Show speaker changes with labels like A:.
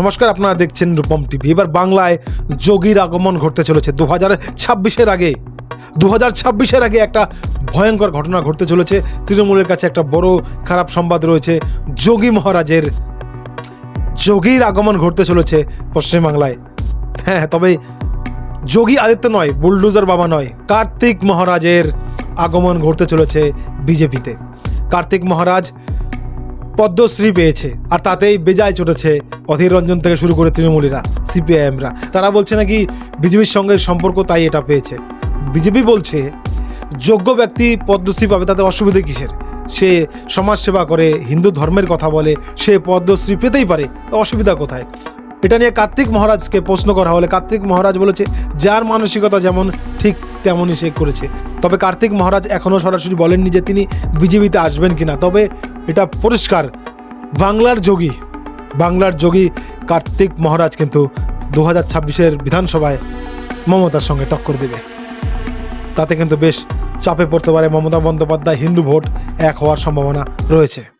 A: নমস্কার, আপনারা দেখছেন রূপম টিভি। এবার বাংলায় যোগীর আগমন ঘটতে চলেছে। দু হাজার ছাব্বিশের আগে দু হাজার ছাব্বিশের আগে একটা ভয়ঙ্কর ঘটনা ঘটতে চলেছে। তৃণমূলের কাছে একটা বড় খারাপ সংবাদ রয়েছে। যোগী মহারাজের, যোগীর আগমন ঘটতে চলেছে পশ্চিমবাংলায়। হ্যাঁ তবে যোগী আদিত্য নয়, বুলডোজার বাবা নয়, কার্তিক মহারাজের আগমন ঘটতে চলেছে বিজেপিতে। কার্তিক মহারাজ পদ্মশ্রী পেয়েছে। আর তাতেই বেজায় চটেছে অধীর রঞ্জন থেকে শুরু করে তৃণমূলীরা, সিপিআইএমরা। তারা বলছে নাকি বিজেপির সঙ্গে সম্পর্ক তাই এটা পেয়েছে। বিজেপি বলছে, যোগ্য ব্যক্তি পদ্মশ্রী পাবে তাতে অসুবিধে কিসের? সে সমাজসেবা করে, হিন্দু ধর্মের কথা বলে, সে পদ্মশ্রী পেতেই পারে, অসুবিধা কোথায়? এটা নিয়ে কার্তিক মহারাজকে প্রশ্ন করা হলে। কার্তিক মহারাজ বলেছে, যার মানসিকতা যেমন ঠিক তেমনই সে করেছে। তবে কার্তিক মহারাজ এখনও সরাসরি বলেননি যে তিনি বিজেপিতে আসবেন কিনা। তবে এটা পরিষ্কার, বাংলার যোগী বাংলার যোগী কার্তিক মহারাজ কিন্তু দু হাজার ছাব্বিশের বিধানসভায় মমতার সঙ্গে টক্কর দেবে। তাতে কিন্তু বেশ চাপে পড়তে পারে মমতা বন্দ্যোপাধ্যায়, হিন্দু ভোট এক হওয়ার সম্ভাবনা রয়েছে।